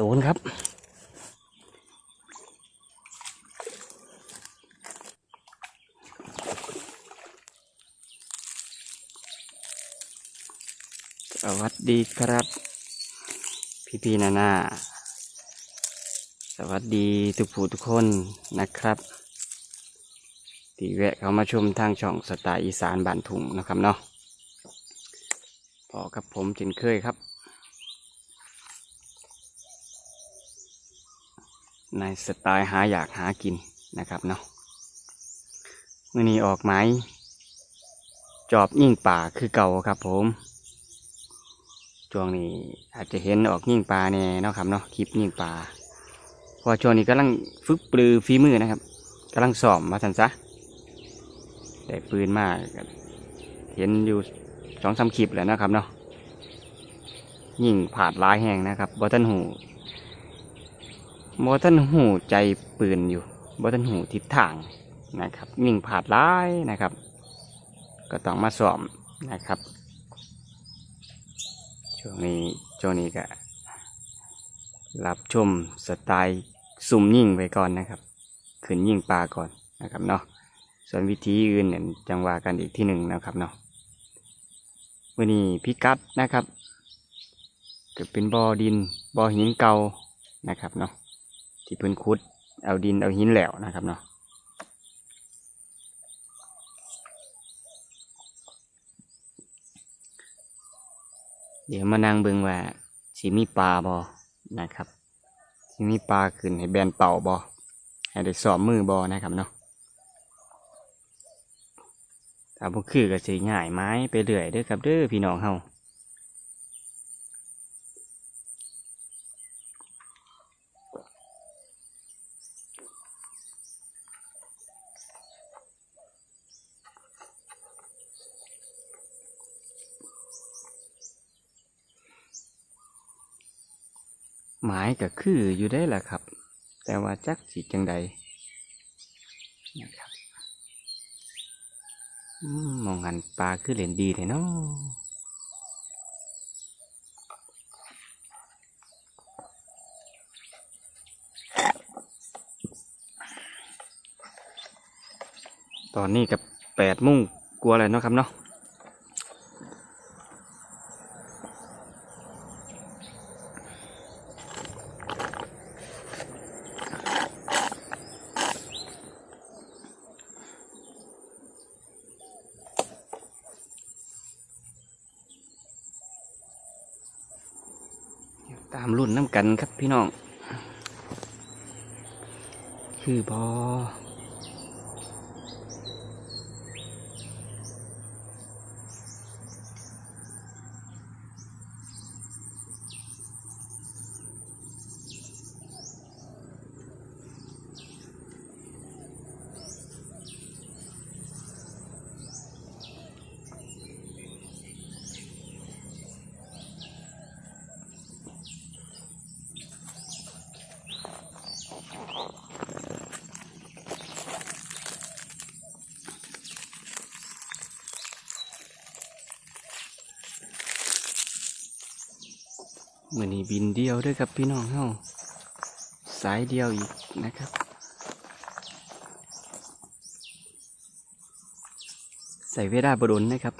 โดนครับ สวัสดีครับ พี่พี่ๆนานาสวัสดีทุกผู้ทุกคนนะครับ ที่แวะเข้ามาชมทางช่องสไตล์อีสานบ้านทุ่งนะครับเนาะพอกับผมเช่นเคยครับ ในสไตล์หาอยากหากินนะครับเนาะมื่อนี้ออกไม้จอบยิ่งป่าคือเก่าครับผมช่วงนี้อาจจะเห็นออกยิ่งปลาแน่เนาะครับเนาะคลิปยิ่งปลาพอช่วงนี้กำลังฝึกปลือฝีมือนะครับกำลังสอบมาทันซะได้ปืนมากเห็นอยู่สองสามคลิปแล้วนะครับเนาะยิ่งผาดลายแห่งนะครับบอตันหู บอตันหูใจปืนอยู่บอตันหูทิศทางนะครับยิ่งผาดหลายนะครับ ก็ต้องมาสอบนะครับ ช่วงนี้ช่วงนี้ก็รับชมสไตล์สุ่มยิ่งไปก่อนนะครับ ขึ้นยิ่งปลาก่อนนะครับเนาะส่วนวิธีอื่นเนี่ยจังว่ากันอีกที่หนึ่งนะครับเนาะวันนี้พิกัดนะครับก็เป็นบ่อดินบ่อหินเก่านะครับเนาะ ที่เพิ่นขุด เอาดินเอาหินแหลวนะครับเนาะเดี๋ยวมานั่งเบิ่งว่าสิมีปลาบอนะครับสิมีปลาขึ้นให้แบนเป่าบอให้ได้สอบมือบอนะครับเนาะถ้าพวกคือก็สิง่ายไม้ไปเรื่อยเด้อครับเด้อพี่น้องเฮา ไม้ก็คืออยู่ได้แหละครับ แต่ว่าจักสิจังใดนะครับมองหันปลาคือเล่นดีเลยเนาะตอนนี้กับแปดมุ่งกลัวอะไรเนาะครับเนาะ ตามรุ่นน้ำ กันครับพี่น้อง คือบอ มือนี้บินเดียวด้วยครับพี่น้องเฮาสายเดียวอีกนะครับ ใส่เวลาบดนนะครับ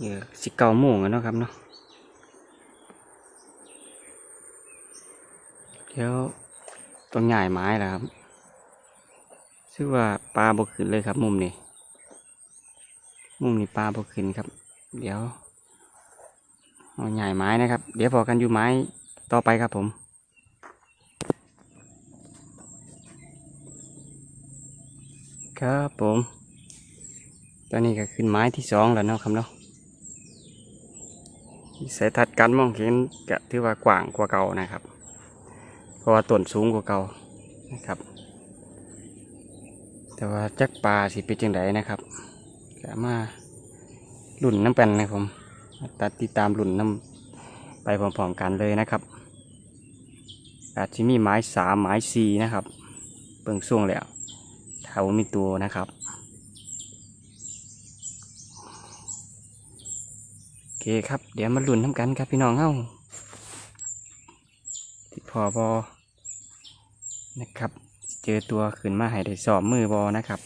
เยวสิเก้าโมงแล้วเนาะครับเนาะเดี๋ยวต้องย้ายไม้แล้วครับชื่อว่าปลาบกขึ้นเลยครับ มุมนี้ มุมนี้ปลาบกขึ้นครับ เดี๋ยวเอาย้ายไม้นะครับ เดี๋ยวพอกันอยู่ไม้ต่อไปครับผมครับผม ตอนนี้ก็ขึ้นไม้ที่สองแล้วเนาะครับเนาะ สายทัดการมองเห็นก็ถือว่ากว้างกว่าเก่านะครับ เพราะว่าต้นสูงกว่าเก่านะครับ แต่ว่าจักปลาสิเป็นจังไดนะครับก็มาลุ่นน้ำกันนะผมตัดติดตามลุ่นน้ำไปพร้อมๆกันเลยนะครับ อาจจะมีไม้สามไม้สี่นะครับเบิ่งช่วงแล้วถ้าว่ามีตัวนะครับ โอ เคครับ เดี๋ยวมาลุ้นน้ำกันครับพี่น้องเฮ้าที่พอบอนะครับ เจอตัวขึ้นมาให้ได้สอบมือบอนะครับ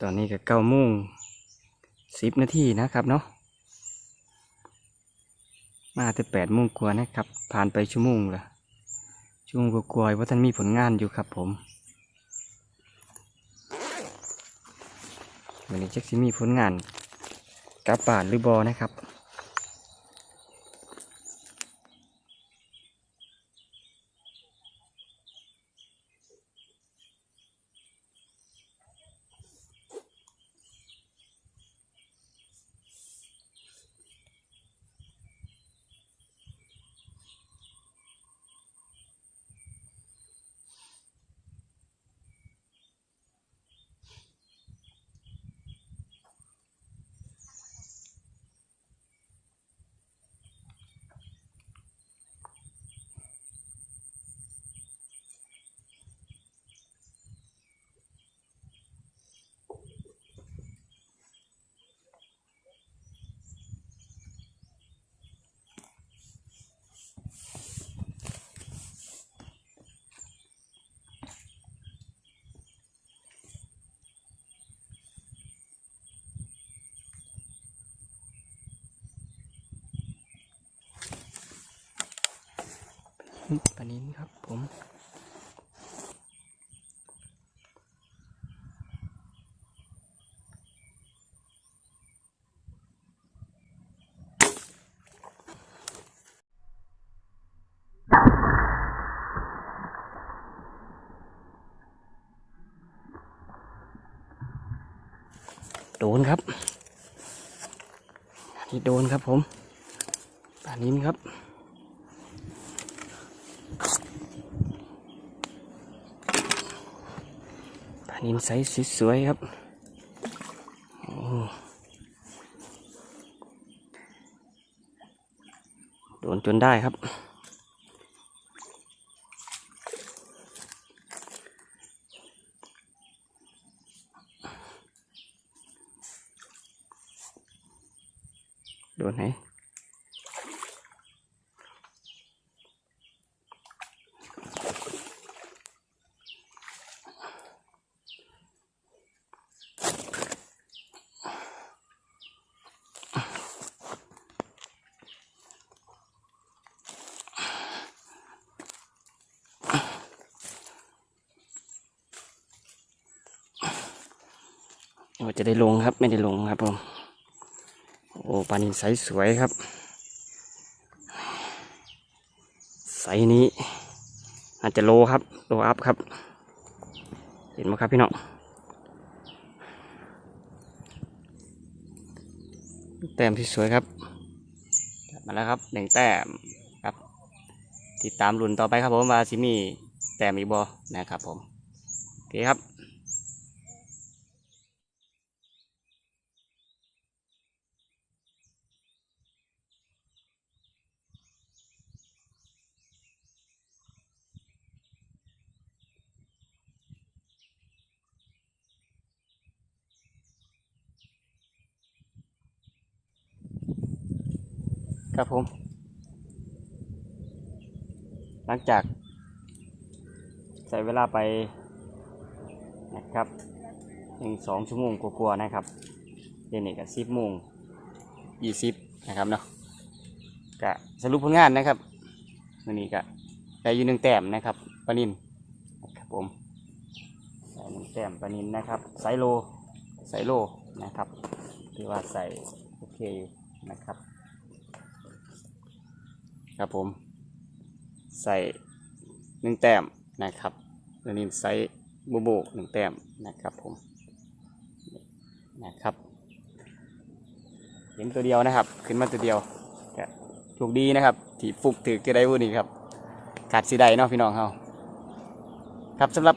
ตอนนี้ก็เก้าโมงสิบนาทีนะครับเนาะ มาแต่แปดโมงกว่านะครับ ผ่านไปชั่วโมงละชั่วโมงกว่าๆว่าท่านมีผลงานอยู่ครับผมวันนี้เจ็คซิมีผลงานกลับป่านหรือบอนะครับ ปลานินครับผมโดนครับนี่โดนครับผมปลานินครับ ปลา นินไซส์สวยๆครับโดนจนได้ครับ โดนไหน โอ้จะได้ลงครับไม่ได้ลงครับผมโอ้ปลานินไซส์สวยครับไซส์นี้อาจจะโลครับโลอัพครับ เห็นไหมครับพี่น้องแต้มที่สวยครับกลับมาแล้วครับหนึ่งแต้มครับ ติดตามรุ่นต่อไปครับผมว่าซิมีแต้มอีกบอนะครับผมโอเคครับ ครับผม หลังจากใช้เวลาไปนะครับหนึ่งสองชั่วโมงกว่าๆนะครับเดี๋ยวนี้ก็สิบโมงยี่สิบนะครับเนาะก็สรุปผลงานนะครับวันนี้ก็ได้อยู่หนึ่งแต้มนะครับปานินนะครับผมได้หนึ่งแต้มปานินนะครับไซโลไซโลนะครับถือว่าใส่โอเคอยู่นะครับ ครับผม ใส่หนึ่งแต้มนะครับตัวนี้ใส่บโบหนึ่งแต้มนะครับผมนะครับ เห็นตัวเดียวนะครับ ขึ้นมาตัวเดียวถูกดีนะครับที่ฟุกถือก็ได้วุนี่ครับขาดสีใดเนาะพี่น้องเฮาครับสำหรับ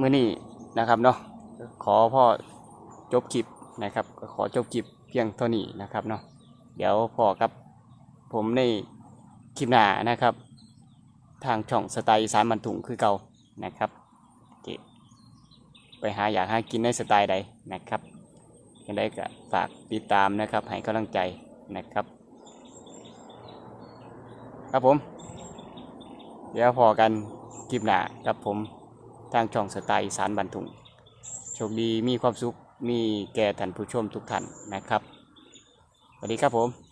มือนี้นะครับเนาะขอพ่อจบคลิปนะครับ ขอจบคลิปเพียงเท่านี้นะครับเนาะเดี๋ยวพอครับ ผมในคลิปหน้านะครับ ทางช่องสไตล์อีสานบันทุงคือเก่านะครับไปหาอยากหากินในสไตล์ใดนะครับยังไงก็ฝากติดตามนะครับ ให้กำลังใจนะครับ ครับผม เดี๋ยวพอกันคลิปหน้ากับผมทางช่องสไตล์อีสานบันทุงโชคดีมีความสุขมีแก่ท่านผู้ชมทุกท่านนะครับสวัสดีครับผม